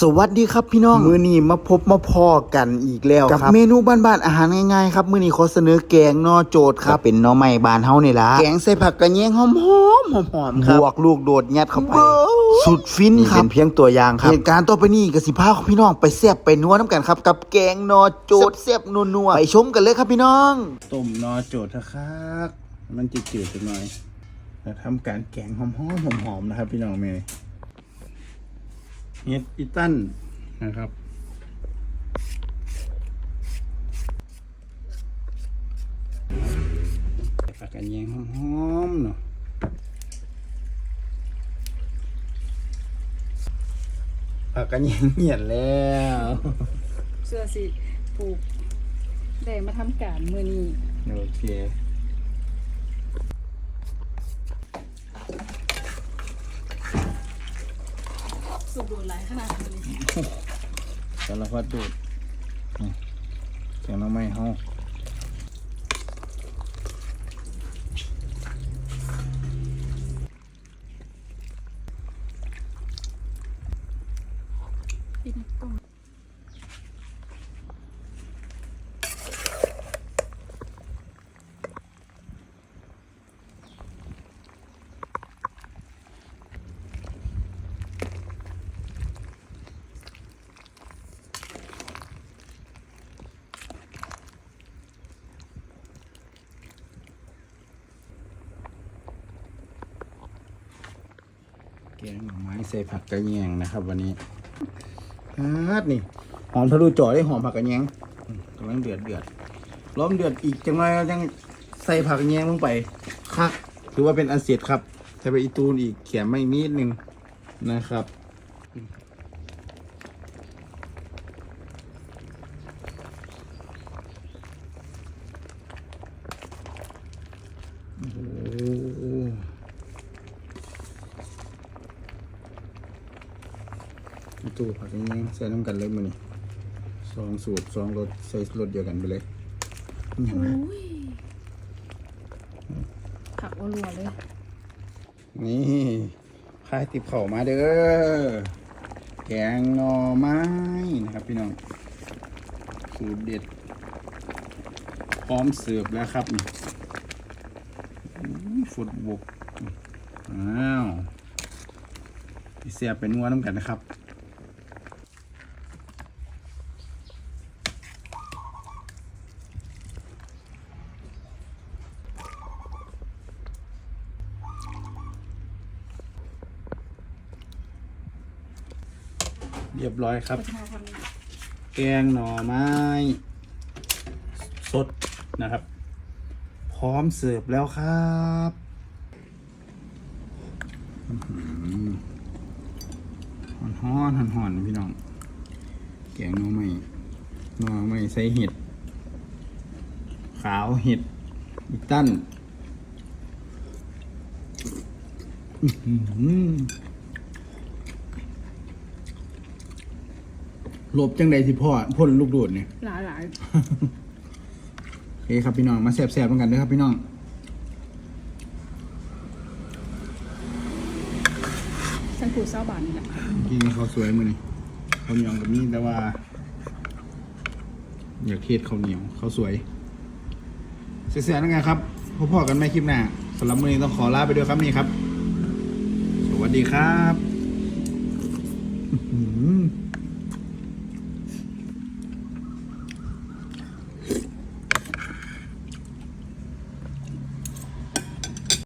สวัสดีครับพี่น้อง มื้อนี้มาพบมาพอกันอีกแล้วกับเมนูบ้านๆอาหารง่ายๆครับมื้อนี้ขอเสนอแกงหนอโจดครับเป็นหนอไม้บานเฮานี่ล่ะแกงใส่ผักกระเยงหอมๆหอมๆครับบวกลูกโดดยัดเข้าไปสุดฟินครับเป็นเพียงตัวอย่างครับเหตุการณ์ต่อไปนี้กสิพาของพี่น้องไปแซ่บไปนัวน้ำกันครับ กับแกงหนอโจดแซ่บนัวๆไปชมกันเลยครับพี่น้องต้มนอโจทย์นะครับมันจะจืดๆจังหน่อยแล้วทำการแกงหอมๆหอมๆนะครับ พี่น้องเมย์ เฮ็ดอีตันนะครับ ผักกันแยงหอมๆเนาะผักกันแยงเหียดแล้วเสื้อสิปลูกได้มาทำการมือนี้ โอเค สุกโดนหลายขนาดนี้สารพัดดูดนี่แกงหน้ำไม้เฮาพี่นักต้ม กงหน่อไม้ใส่ผักกระแยงนะครับ วันนี้ฮาดนี่หอมทะลุจ่อได้หอมผักกระแยงกำลังเดือดเดือดล้อมเดือดอีกจังไรยังใส่ผักกระแยงลงไปคักถือว่าเป็นอันเสร็จครับใส่ไปอีตูนอีกเขียนไม่นิดนึงนะครับ โอ้โหเอา ตู้ผักอย่างนี้ใส่น้ำกันเลยมือนี่สองสูตรสองรสใส่รสเดียวกันไปเลยนี่นะอุ้ยผักอรัวเลย นี่พายติบเข่ามาเด้อ แกงหน่อไม้นะครับพี่น้อง สูตรเด็ด พร้อมเสิร์ฟแล้วครับนี่อุ้ยฝุดบก อ้าวพี่เสียบเป็นนัวน้ำกันนะครับ เรียบร้อยครับประชาทำแกงหน่อไม้ สดนะครับ พร้อมเสิร์ฟแล้วครับหอนหอนหอนหอนๆพี่น้อง แกงหน่อไม้หน่อไม้ใส่เห็ด ขาวเห็ดอีตันอื้อ หือหลบจังใดที่พ่อพ่นลูกโดดเนี่ย หลายหลายโอเคครับพี่น้องมาแสบๆกันเด้อครับพี่น้องฉันปลูกเศร้าบานนี่แหละกินข้าวสวยมือนี่ข้าวเหนียวกับนี่แต่ว่า อยากเทศข้าวเหนียวข้าวสวยเสียๆนั่นไงครับพบพ่อกันไม่คลิปหน้าสำหรับมือนี้ต้องขอลาไปด้วยครับนี่ครับ สวัสดีครับ อื้อหือ